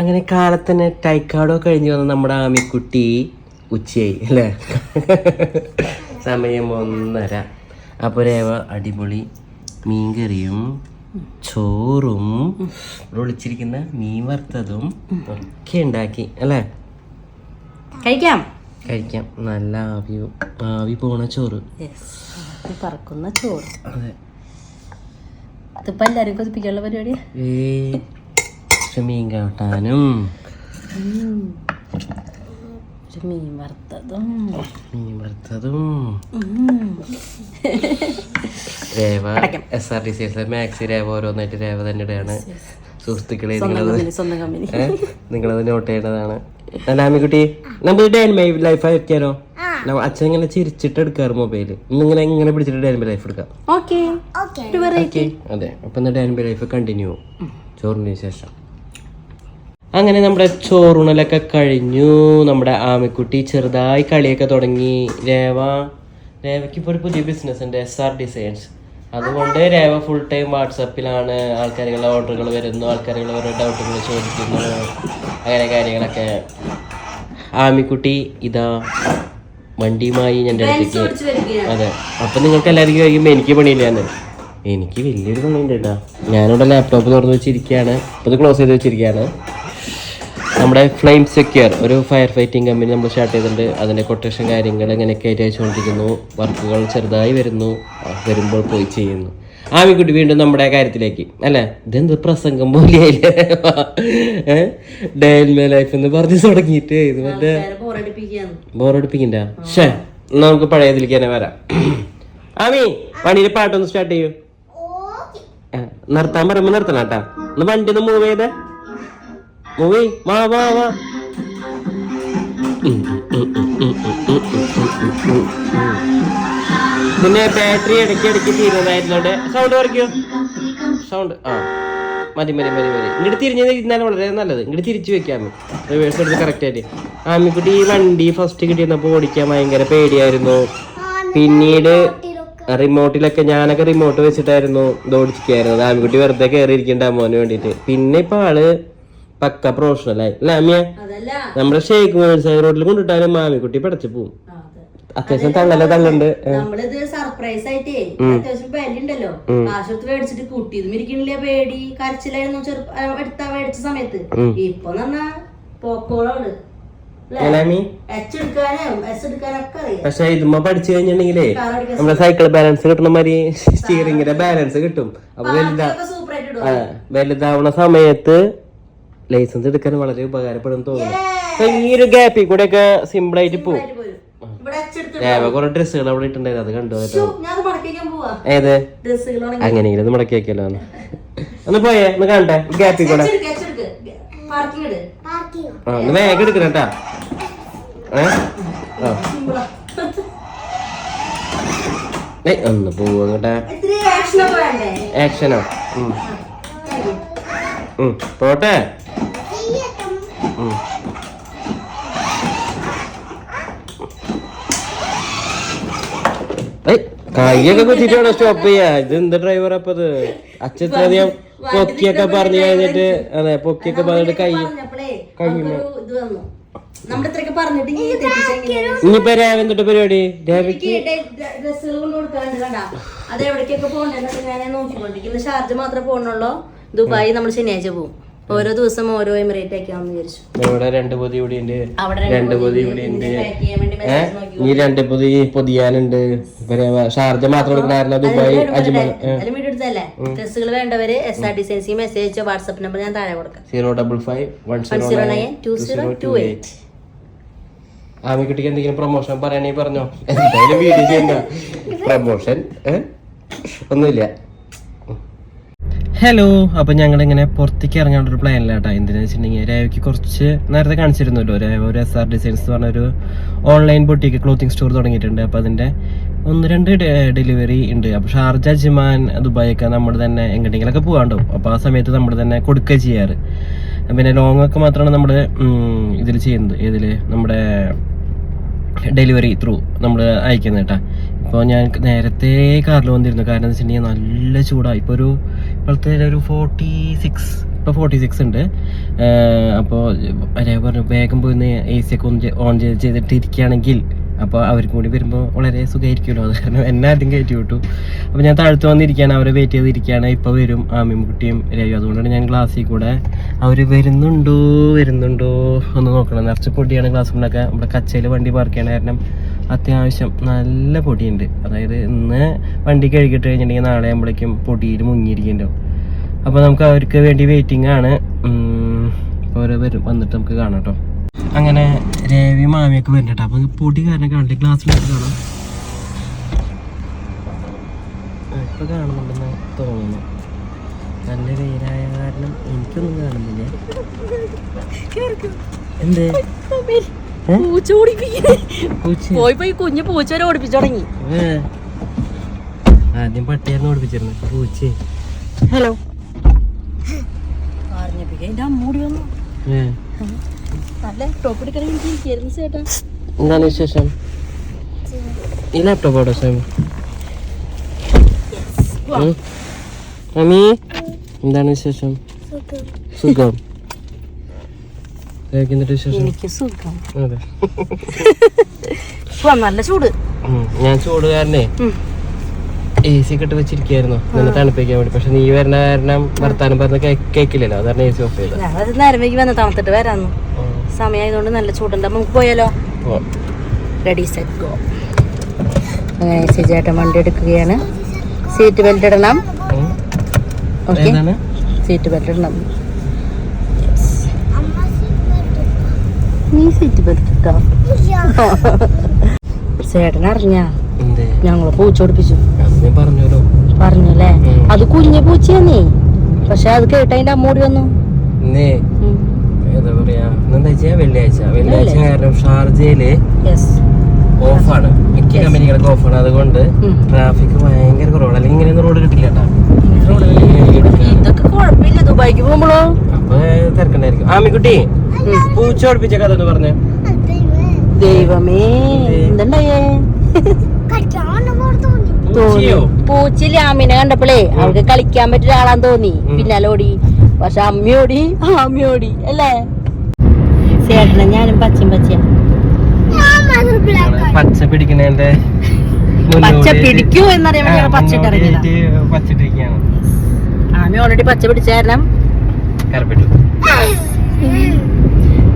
അങ്ങനെ കാലത്തന്നെ ടൈക്കാടോ കഴിഞ്ഞ് വന്ന നമ്മുടെ ആമിക്കുട്ടി ഉച്ചയായി അല്ലേ? സമയം ഒന്നര. അപ്പോൾ രേവ അടിപൊളി മീൻകറിയും ചോറും ഇവിടെ ഒളിച്ചിരിക്കുന്ന മീൻ വറുത്തതും ഒക്കെ ഉണ്ടാക്കി അല്ലേ? കഴിക്കാം. കഴിക്കാം. നല്ല ആവി ആവി പോണ ചോറ്. പറക്കുന്ന ചോറ്. അതെ. ഇതിപ്പോ എല്ലാരും കൊതിപ്പിക്കാനുള്ള പരിപാടിയാ? പക്ഷെ മീൻ കാട്ടാനും മീൻ വറുത്തതും. മീൻ വറുത്തതും. Reva S R T C maxi Reva ഓരോന്നായിട്ട് രേവ തന്നെ ഇടയാണ് സുഹൃത്തുക്കളെ നിങ്ങളത്. നോട്ട് ചെയ്യേണ്ടതാണ്. കുട്ടി ആമിക്കുട്ടി നമ്മൾ ഡേ മൈ ലൈഫ് ആയിരിക്കാനോ അച്ഛൻ ഇങ്ങനെ ചിരിച്ചിട്ട് എടുക്കാറ് മൊബൈൽ ഇന്നിങ്ങനെ ഇങ്ങനെ പിടിച്ചിട്ട് ഡാൻബി മൈ ലൈഫ് എടുക്കാം ഓക്കെ ഓക്കെ അതെ. അപ്പൊ ഡാൻബി ഡേ ലൈഫ് കണ്ടിന്യൂ ചോറിന് ശേഷം. അങ്ങനെ നമ്മുടെ ചോറുണലൊക്കെ കഴിഞ്ഞു. നമ്മുടെ ആമിക്കുട്ടി ചെറുതായി കളിയൊക്കെ തുടങ്ങി. രേവ രേവയ്ക്ക് ഇപ്പോൾ ഒരു പുതിയ ബിസിനസ് ഉണ്ട് എസ് ആർ ഡിസൈൻസ് അതുകൊണ്ട് രേവ ഫുൾ ടൈം വാട്സപ്പിലാണ് ആൾക്കാരുകളുടെ ഓർഡറുകൾ വരുന്നു ആൾക്കാരുകൾ ഓരോ ഡൗട്ടുകൾ ചോദിക്കുന്നു അങ്ങനെ കാര്യങ്ങളൊക്കെ. ആമിക്കുട്ടി ഇതാ വണ്ടിയുമായി എന്റെ അടുത്തേക്ക് അതെ. അപ്പൊ നിങ്ങൾക്ക് എല്ലാവർക്കും കഴിയുമ്പോൾ എനിക്ക് പണിയില്ല പണിയില്ലാന്ന് എനിക്ക് വലിയൊരു പണിയുണ്ട് കേട്ടോ. ഞാനിവിടെ ലാപ്ടോപ്പ് തുറന്ന് വെച്ചിരിക്കുകയാണ്. ഇപ്പോൾ ഇത് ക്ലോസ് ചെയ്ത് വെച്ചിരിക്കുകയാണ്. നമ്മുടെ ഫ്ലെയിം സെക്യൂർ ഒരു ഫയർ ഫൈറ്റിംഗ് കമ്പനി നമ്മൾ സ്റ്റാർട്ട് ചെയ്തിട്ടുണ്ട്. അതിന്റെ കൊട്ടേഷൻ കാര്യങ്ങൾ ഇങ്ങനെയൊക്കെ ആയിട്ട് അയച്ചുകൊണ്ടിരിക്കുന്നു വർക്കുകൾ ചെറുതായി വരുന്നു. വരുമ്പോൾ പോയി ചെയ്യുന്നു. ആമിക്കുട്ടി വീണ്ടും നമ്മുടെ കാര്യത്തിലേക്ക്. അല്ലേ? ഇതെന്ത് പ്രസംഗം പോലെയായില്ലേ? ഡേ ലൈഫ് എന്ന് പറഞ്ഞു തുടങ്ങിയിട്ട് ഇത് മറ്റേ ബോറടിപ്പിക്കണ്ട ഷേ എന്നാ നമുക്ക് പഴയതിലേക്ക് തന്നെ വരാം. ആമി പണിയിലെ പാട്ടൊന്ന് സ്റ്റാർട്ട് ചെയ്യൂ. നിർത്താൻ പറയുമ്പോൾ നിർത്തണം കേട്ടാ. ഒന്ന് വണ്ടി ഒന്ന് മൂവ് ചെയ്തേ. ഉവേ വാ വാ വാ പിന്നെ ബാറ്ററി ഇടയ്ക്ക് ഇടയ്ക്ക് തീരുന്നതായിരുന്നോണ്ട് സൗണ്ട് കുറയ്ക്കോ. സൗണ്ട് ആ. മതി മതി മതി മതി. ഇങ്ങോട്ട് തിരിഞ്ഞ് ഇരുന്നാൽ വളരെ നല്ലത്. ഇങ്ങോട്ട് തിരിച്ചു വെക്കാം റിവേഴ്സ് എടുത്ത് കറക്റ്റായിട്ട് ആമിക്കുട്ടി ഈ വണ്ടി ഫസ്റ്റ് കിട്ടിയിരുന്നപ്പോൾ ഓടിക്കാൻ ഭയങ്കര പേടിയായിരുന്നു. പിന്നീട് റിമോട്ടിലൊക്കെ ഞാനൊക്കെ റിമോട്ട് വെച്ചിട്ടായിരുന്നു ഇത് ഓടിച്ചിരിക്കായിരുന്നു ആമിക്കുട്ടി വെറുതെ കയറിയിരിക്കണ്ട മോന് വേണ്ടിയിട്ട്. പിന്നെ ഇപ്പോൾ ആൾ പക്ക പ്രൊഫഷണൽ ആയി. അല്ല അമ്മിയ? നമ്മുടെ ഷേക്ക് മേഴ്സായി റോഡിൽ കൊണ്ടിട്ടാലും മാമിക്കുട്ടി പടച്ചു പോവും. അത്യാവശ്യം തള്ളല തള്ളുണ്ട്. നമ്മളിത് സർപ്രൈസ് ആയിട്ടേ അത്യാവശ്യം പേടി ഉണ്ടല്ലോ കാശെടുത്ത് മേടിച്ചിട്ട് കുട്ടിയതും ഇരിക്കണില്ല പേടി? കരച്ചിലായിരുന്നു ചെറുപ്പ എടുത്ത മേടിച്ച സമയത്ത്. ഇപ്പൊ പറഞ്ഞാ പോക്കോളാണ്. പക്ഷെ ഇതുമ്മ പഠിച്ചു കഴിഞ്ഞിട്ടുണ്ടെങ്കിലേ നമ്മുടെ സൈക്കിൾ ബാലൻസ് കിട്ടുന്ന മാതിരി സ്റ്റിയറിംഗിന്റെ ബാലൻസ് കിട്ടും. അപ്പൊ വലുതാ വലുതാവണ സമയത്ത് ലൈസൻസ് എടുക്കാൻ വളരെ ഉപകാരപ്പെടും തോന്നുന്നു. ഈ ഒരു ഗ്യാപ്പിൽ കൂടെ ഒക്കെ സിമ്പിൾ ആയിട്ട് പോകും കുറെ ഡ്രസ്സുകൾ അവിടെ ഇട്ടുണ്ടായിരുന്നു അത് കണ്ടു ഏത്? അങ്ങനെയെങ്കിലും മുടക്കി വെക്കല്ലോ ഒന്ന്. പോയേ ഒന്ന് കണ്ടേ ഗ്യാപ്പിൽ കൂടെ. വേഗം എടുക്കണം കേട്ടാ. ഒന്ന് പോവാ ആക്ഷനോ പോട്ടെ. കൈയൊക്കെ കുത്തിട്ട് സ്റ്റോപ്പ് ചെയ്യാ? ഇത് എന്ത് ഡ്രൈവർ അപ്പൊ ഇത്? അച്ഛനധികം പൊക്കിയൊക്കെ പറഞ്ഞു കഴിഞ്ഞിട്ട് അതെ പൊക്കിയൊക്കെ പറഞ്ഞിട്ട് കൈ തെറ്റിച്ചെങ്ങനെ ഇനിയിപ്പോ രാവിലെ പരിപാടി? രാവിലേക്ക് ഡ്രസ്സുകൾ കൊണ്ട് കൊടുക്കാറുണ്ട് കണ്ടാ. അത് എവിടേക്കൊക്കെ പോകണ്ടെന്നൊക്കെ ഞാൻ നോക്കിക്കൊണ്ടിരിക്കുന്നത് ഷാർജ മാത്രമേ പോകണുള്ളൂ. ദുബായി നമ്മൾ ശനിയാഴ്ച പോകും. ഓരോ ദിവസം ഓരോ എമിറേറ്റ് ആക്കിയാന്ന് വിചാരിച്ചു. ഇവിടെ രണ്ട് പൊതി ഇവിടെ ഉണ്ട് രണ്ട് പൊതി ഇവിടെ ഉണ്ട് ഈ രണ്ട് പൊതി പൊതിയാനുണ്ട്. ഷാർജ മാത്രം എടുക്കണായിരുന്നു ദുബായ് ഡ്രസ്സുകൾ വേണ്ടവര് S R T C C message അയച്ച വാട്സ്ആപ്പ് നമ്പർ ഞാൻ താഴെ കൊടുക്കാം. Zero double five one zero zero nine two zero two eight ആമിക്കുട്ടിക്ക് എന്തെങ്കിലും പ്രൊമോഷൻ പറയണേ പറഞ്ഞോ. എന്തായാലും വീഡിയോ ചെയ്യണ്ട. പ്രൊമോഷൻ ഒന്നുമില്ല. ഹലോ അപ്പോൾ ഞങ്ങൾ ഇങ്ങനെ പുറത്തേക്ക് ഇറങ്ങാനുള്ള ഒരു പ്ലാനിലാട്ടോ എന്തിനാ വെച്ചിട്ടുണ്ടെങ്കിൽ രേവയ്ക്ക് കുറച്ച് നേരത്തെ കാണിച്ചിരുന്നല്ലോ. രേവ ഒരു എസ് ആർ ഡിസൈൻസ് എന്ന് പറഞ്ഞൊരു ഓൺലൈൻ ബൊട്ടിക്ക് ക്ലോത്തിങ് സ്റ്റോർ തുടങ്ങിയിട്ടുണ്ട്. അപ്പോൾ അതിന്റെ ഒന്ന് രണ്ട് ഡെലിവറി ഉണ്ട്. അപ്പോൾ ഷാർജ ജിമാൻ ദുബായൊക്കെ നമ്മൾ തന്നെ എങ്ങോട്ടെങ്കിലൊക്കെ പോകാണ്ടാവും. അപ്പോൾ ആ സമയത്ത് നമ്മൾ തന്നെ കൊടുക്കുക ചെയ്യാറ്. പിന്നെ ലോങ് ഒക്കെ മാത്രമാണ് നമ്മൾ ഇതിൽ ചെയ്യുന്നത്. ഇതിൽ നമ്മുടെ ഡെലിവറി ത്രൂ നമ്മൾ അയക്കുന്നത് കേട്ടോ. ഇപ്പോൾ ഞാൻ നേരത്തെ കാറിൽ വന്നിരുന്നു. കാരണം എന്ന് വെച്ചിട്ടുണ്ടെങ്കിൽ നല്ല ചൂടാണ് ഇപ്പോൾ ഒരു ഇപ്പോഴത്തെ ഒരു ഫോർട്ടി സിക്സ് ഇപ്പോൾ ഫോർട്ടി സിക്സ് ഉണ്ട്. അപ്പോൾ ഒരേ പറഞ്ഞു വേഗം പോയി എ സി ഒക്കെ ഒന്ന് ഓൺ ചെയ്ത് ചെയ്തിട്ട് ഇരിക്കുകയാണെങ്കിൽ അപ്പോൾ അവർ കൂടി വരുമ്പോൾ വളരെ സുഖമായിരിക്കുമല്ലോ അത് കാരണം എന്നെ ആദ്യം കയറ്റി വിട്ടു. അപ്പോൾ ഞാൻ താഴ്ത്തു വന്നിരിക്കുകയാണ് അവരെ വെയിറ്റ് ചെയ്തിരിക്കുകയാണ്. ഇപ്പോൾ വരും ആമിൻകുട്ടിയും രവി. അതുകൊണ്ടാണ് ഞാൻ ക്ലാസ്സിൽ കൂടെ അവർ വരുന്നുണ്ടോ വരുന്നുണ്ടോ ഒന്ന് നോക്കണം. നിറച്ച് പൊടിയാണ് ക്ലാസ് കൊണ്ടൊക്കെ നമ്മുടെ കച്ചയിൽ വണ്ടി പാർക്ക് ചെയ്യണ കാരണം അത്യാവശ്യം നല്ല പൊടിയുണ്ട്. അതായത് ഇന്ന് വണ്ടി കഴുകിയിട്ട് കഴിഞ്ഞിട്ടുണ്ടെങ്കിൽ നാളെ നമ്മളേക്കും പൊടിയിൽ മുങ്ങിയിരിക്കുന്നുണ്ടാവും അപ്പോൾ നമുക്ക് അവർക്ക് വേണ്ടി വെയിറ്റിംഗ് ആണ്. ഓരോ വരും. വന്നിട്ട് നമുക്ക് കാണാം കേട്ടോ. അങ്ങനെ രേവി മാമിയൊക്കെ വരുന്നുണ്ട് അപ്പോൾ പൊടി കാരണം കണ്ടി ഗ്ലാസ് കാണാം ഇപ്പൊ കാണുന്നുണ്ടെന്ന് തോന്നുന്നു. നല്ല വെയിലായ കാരണം എനിക്കൊന്നും കാണുന്നില്ല. എന്ത്? പൂച്ച പോയി പോയി കുഞ്ഞു പൂച്ച വരെ ഓടിപ്പിച്ചു തുടങ്ങി. ആദ്യം പട്ടിയായിരുന്നു ഓടിപ്പിച്ചിരുന്നു. പൂച്ച. ഹലോ. പറഞ്ഞപ്പിക്കാൻ എന്റെ അമ്മൂടി വന്നു. നല്ല ടോപ്പ് എടുക്കാൻ ഇരിക്കുന്നു ചേട്ടാ. എന്താണ് വിശേഷം? ഈ ലാപ്ടോപ്പ് അവിടെ. അമ്മി എന്താണ് വിശേഷം? സുഖം. എന്നിട്ട് വിശേഷം? അതെ. നല്ല ചൂട്. ഞാൻ ചൂട് കാരണേ. എ സി ഒക്കെ ഇട്ട് വെച്ചിരിക്കായിരുന്നു നിന്നെ തണുപ്പിക്കാൻ വേണ്ടി. പക്ഷെ നീ വരുന്ന കാരണം വർത്താനം പറഞ്ഞ കേക്കില്ലല്ലോ. അതാണ് എ സി ഓഫ് ചെയ്തത് നേരം വൈകി വന്ന് തണുത്തിട്ട് വരാന്നു. സമയമായതുകൊണ്ട് നല്ല ചൂടുണ്ട്. അപ്പൊ നമുക്ക് പോയാലോ? റെഡി സെറ്റ് ഗോ അങ്ങനെ സി ചേട്ടൻ വണ്ടി എടുക്കുകയാണ്. സീറ്റ് ബെൽറ്റ് ഇടണം. ഓക്കെ സീറ്റ് ബെൽറ്റ് ഇടണം. നീ സീറ്റ് ബെൽറ്റ് ഇട്ടോ? ചേട്ടൻ അറിഞ്ഞ? എന്തേ? ഞങ്ങൾ പൂച്ച ഓടിപ്പിച്ചു പറഞ്ഞല്ലോ. അത് കുഞ്ഞു പൂച്ചയാന്നേ പക്ഷെ അത് കേട്ടതിന്റെ അമ്മൂടി വന്നു. എന്താ പറയാ എന്താ വെള്ളിയാഴ്ച. വെള്ളിയാഴ്ച കാരണം ഷാർജയിൽ. ഓഫാണ്. മിക്ക കമ്പനികളൊക്കെ ഓഫാണ്. അതുകൊണ്ട് ട്രാഫിക് ഭയങ്കര കുറവാണ്. അല്ലെങ്കിൽ ഇങ്ങനെ റോഡ് കിട്ടില്ല കേട്ടാ ഇതൊക്കെ കുഴപ്പമില്ല. ദുബായിക്ക് പോകുമ്പോളോ? അപ്പൊ തിരക്കണ്ടായിരിക്കും. ആമിക്കുട്ടി പൂച്ച ഓടിപ്പിച്ച കഥ എന്ന് പറഞ്ഞു. ദൈവമേ എന്തുണ്ടായേ? പൂച്ചിൽ ആമിനെ കണ്ടപ്പോഴേ അവൾക്ക് കളിക്കാൻ പറ്റിയ ആളാന്ന് തോന്നി. ഉം. പക്ഷെ അമ്മയോടി? അമ്മയോടി അല്ലേ? ചേട്ടനെ ഞാനും പച്ചയും പച്ചയാ. പച്ച പിടിക്കണേന്റെ പച്ച പിടിക്കൂ എന്നറിയാൻ വേണ്ടി ഞങ്ങൾ പച്ച ഇട്ടിറങ്ങിയതാ. പച്ചിട്ടിരിക്കുകയാണ്. ആമി ഓൾറെഡി പച്ച പിടിച്ച കാരണം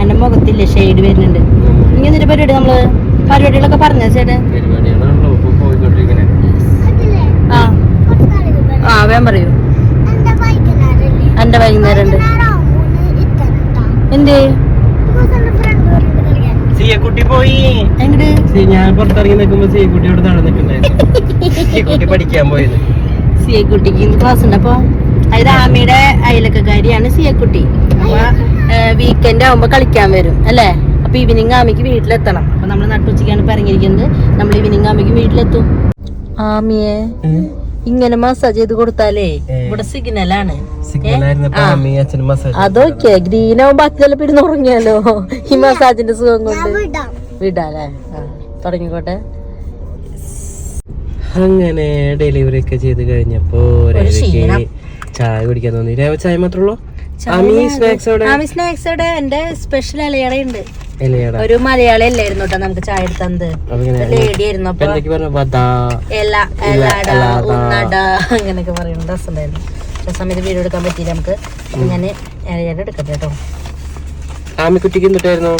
എന്റെ മുഖത്തില്ല ഷെയ്ഡ് വരുന്നുണ്ട്. ഇങ്ങനെ ഒരു പരിപാടി നമ്മൾ പരിപാടികളൊക്കെ പറഞ്ഞ ചേട്ടൻ? ആ. ആ വേഗം പറയൂ. എന്റെ വൈകുന്നേരം ഉണ്ട് എന്തേ സീയക്കുട്ടി പോയി. ഞാൻ പുറത്തിറങ്ങി നിൽക്കുമ്പോ നിൽക്കുന്നായിരുന്നു പഠിക്കാൻ പോയത്. സീയക്കുട്ടിക്ക് ക്ലാസ് ഉണ്ട്. അപ്പൊ അയലക്കാരിയാണ് സിയക്കുട്ടി അപ്പൊ വീക്കെൻഡ് ആവുമ്പോ കളിക്കാൻ വരും അല്ലേ? അപ്പൊ ഈവനിങ് ആമിക്ക് വീട്ടിലെത്തണം. അപ്പൊ നമ്മൾ നട്ടുച്ചയ്ക്കാണ് ഇപ്പൊ ഇറങ്ങിയിരിക്കുന്നത്. നമ്മൾ ഈവനിങ് ആമിക്ക് വീട്ടിലെത്തും. ആമിയെ ഇങ്ങനെ മസാജ് ചെയ്ത് കൊടുത്താലേ. ഇവിടെ സിഗ്നലാണ് അതൊക്കെ ഗ്രീൻ ആവുമ്പോ ബാക്കി ചിലപ്പോ ഇരുന്ന് ഉറങ്ങിയാലോ? ഈ മസാജിന്റെ സുഖം കൊണ്ട്. വിടാല്ലേ? തുടങ്ങിക്കോട്ടെ. അങ്ങനെ ഡെലിവറി ഒക്കെ ചെയ്ത് കഴിഞ്ഞപ്പോ ചായ കുടിക്കാൻ തോന്നി. രേവ ചായ മാത്രമേ ഉള്ളൂ? സ്നാക്സ് സ്നാക്സോടെ എന്റെ സ്പെഷ്യൽ ഇലയടയുണ്ട് ഇലയടാ ഒരു മലയാളി അല്ലായിരുന്നു കേട്ടോ നമുക്ക് ചായ എടുത്തത് ലേഡി ആയിരുന്നു. അപ്പൊ അങ്ങനെയൊക്കെ പറയുന്ന രസമുണ്ടായിരുന്നു. ആ സമയത്ത് വീഡിയോ എടുക്കാൻ പറ്റിയില്ല നമുക്ക്. ഞാൻ ഇലയട എടുക്കട്ടെ കേട്ടോ ആമിക്കുട്ടിക്ക് എന്തിട്ടായിരുന്നു?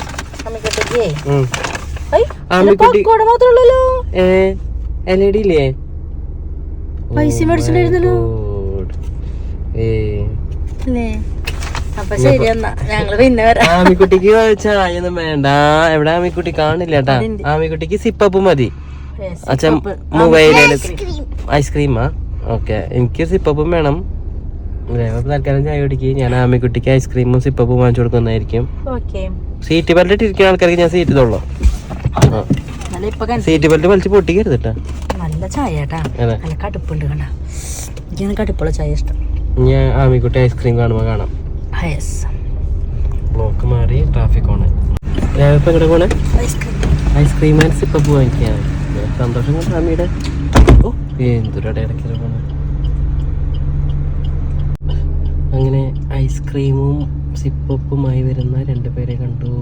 അമ്മയ്ക്കൊക്കെ ഉം. ഐ ആമിക്കുട്ടി പക്കോട മാത്രമേ ഉള്ളല്ലോ. ഏ എൽ ഇ ഡി ഇല്ലേ പൈസ മേടിച്ചിട്ടുണ്ടായിരുന്നല്ലോ. ഏ. അപ്പൊ ശരി എന്നാ ഞങ്ങൾ പിന്നെ വരാം. ആമിക്കുട്ടിക്ക് ചോദിച്ചാ അതിനൊന്നും വേണ്ട. എവിടെ ആമിക്കുട്ടി കാണില്ല കേട്ടാ. ആമിക്കുട്ടിക്ക് സിപ്പപ്പ് മതി. അച്ഛൻ മൊബൈലിൽ ഐസ്ക്രീമാ? ഓക്കെ. എനിക്ക് സിപ്പപ്പും വേണം. തൽക്കാലം ചായ കുടിക്ക്. ഞാൻ ആമിക്കുട്ടിക്ക് ഐസ്ക്രീമും സിപ്പപ്പും വാങ്ങിച്ചു കൊടുക്കുന്നതായിരിക്കും. സീറ്റ് ബെൽറ്റ് ഇട്ടിരിക്കുന്ന ആൾക്കാർക്ക് ഞാൻ സീറ്റ് തോളോ സീറ്റ് ബെൽറ്റ് വലിച്ച് പൊട്ടിക്കരുത് കേട്ടാ. നല്ല ചായ നല്ല കടുപ്പുണ്ട് കണ്ട. എനിക്കാണ് കടുപ്പുള്ള ചായ ഇഷ്ടം. ഞാൻ ആമിക്കുട്ടി ഐസ്ക്രീം കാണുമ്പോൾ കാണാം. യെസ് ബ്ലോക്ക് മാറി ട്രാഫിക് ഓണ് ഇപ്പം എങ്ങോട്ട് പോണേ? ഐസ്ക്രീം ആൻഡ് സിപ്പ് സിപ്പപ്പ് എനിക്കാണ് സന്തോഷം കൊണ്ട് അമ്മയുടെ ഓ എന്തൊരുടെ ഇടയ്ക്ക് പോണേ? അങ്ങനെ ഐസ്ക്രീമും ആയി വരുന്ന രണ്ടുപേരെ കണ്ടു.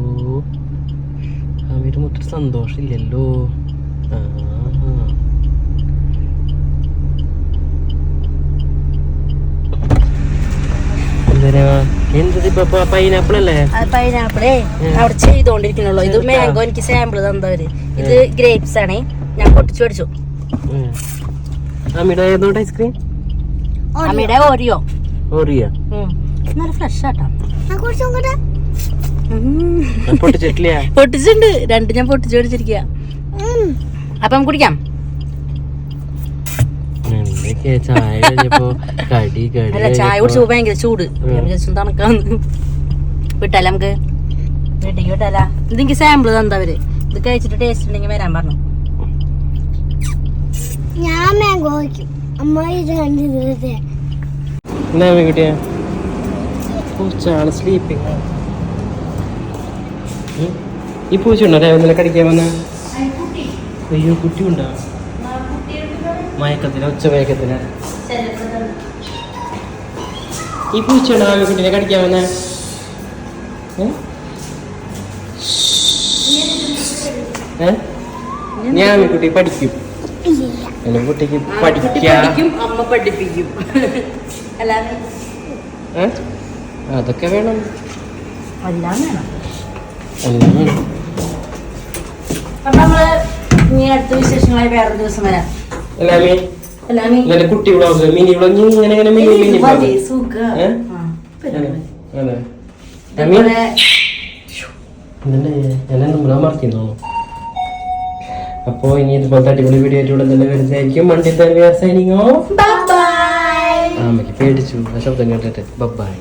അവരും ഒത്തിരി സന്തോഷമില്ലല്ലോ. ആ. അല്ലേ പൈനാപ്പിളേ. അവിടെ ചെയ്തോണ്ടിരിക്കണല്ലോ ഇത് മാംഗോ എനിക്ക് സാമ്പിൾ തന്നവര്. ഇത് ഗ്രേപ്സ് ആണേ. ഞാൻ പൊട്ടിച്ചു പഠിച്ചു അമ്മയുടെ ഏതോട്ട് ഐസ്ക്രീം? അമ്മയുടെ ഓറിയോ ഓറിയോ. നല്ല ഫ്രഷ് ആട്ടോ. പൊട്ടിച്ചിട്ടില്ല. പൊട്ടിച്ചിട്ടുണ്ട്. രണ്ട് ഞാൻ പൊട്ടിച്ചു പഠിച്ചിരിക്കുക അപ്പം കുടിക്കാം. ചായ കഴിഞ്ഞപ്പോ കടി കടി അല്ല ചായ കുടിച്ചു ഭയങ്കര ചൂട്. തണുക്കാന്ന് വിട്ടാല നമുക്ക്? വീട്ടിലേക്ക് വിട്ടല്ല ഇതെനിക്ക് സാമ്പിൾ തന്നവര് ഇത് കഴിച്ചിട്ട് ടേസ്റ്റ് ഉണ്ടെങ്കിൽ വരാൻ പറഞ്ഞു. ഞാൻ മാംഗോ വയ്ക്കും അമ്മ ഇത് കണ്ടിരുന്നത് എന്താ കുട്ടിയാ? പൂച്ചാണ് സ്ലീപ്പിംഗ് ഈ പൂച്ച ഉണ്ടോ? രാവിലെ കടിക്കാൻ വന്ന? അയ്യോ കുട്ടി ഉണ്ടോ മയക്കത്തില ഉച്ച മയക്കത്തില ഈ പൂച്ച ഉണ്ടോ രാവിലെ കുട്ടീനെ കടിക്കാൻ വന്ന? ഞാൻ കുട്ടി പഠിക്കും. എന്നെ കുട്ടിക്ക് കുട്ടി പഠിക്കാം. അമ്മ പഠിപ്പിക്കും? അതൊക്കെ വേണം. എല്ലാം വേണം. എല്ലാം വേണം. അപ്പൊ നമ്മൾ ഇനി അടുത്ത വിശേഷങ്ങളായി വേറൊരു ദിവസം വരാം. ഇന്നലെ കുട്ടി വ്ളോഗ് മിനി ഇങ്ങനെ ഇങ്ങനെ മിനി മിനി ഞാൻ മറക്കുന്നു അപ്പോൾ ഇനി ഇതുപോലത്തെ അടിപൊളി വീഡിയോ ആയിട്ട് ഇവിടെ തന്നെ വരുന്നതായിരിക്കും. മണ്ടി തന്നെ സൈനിങ് ഓഫ് അമ്മയ്ക്ക് പേടിച്ചു. ആ ശബ്ദം കേട്ടിട്ട്. ബൈ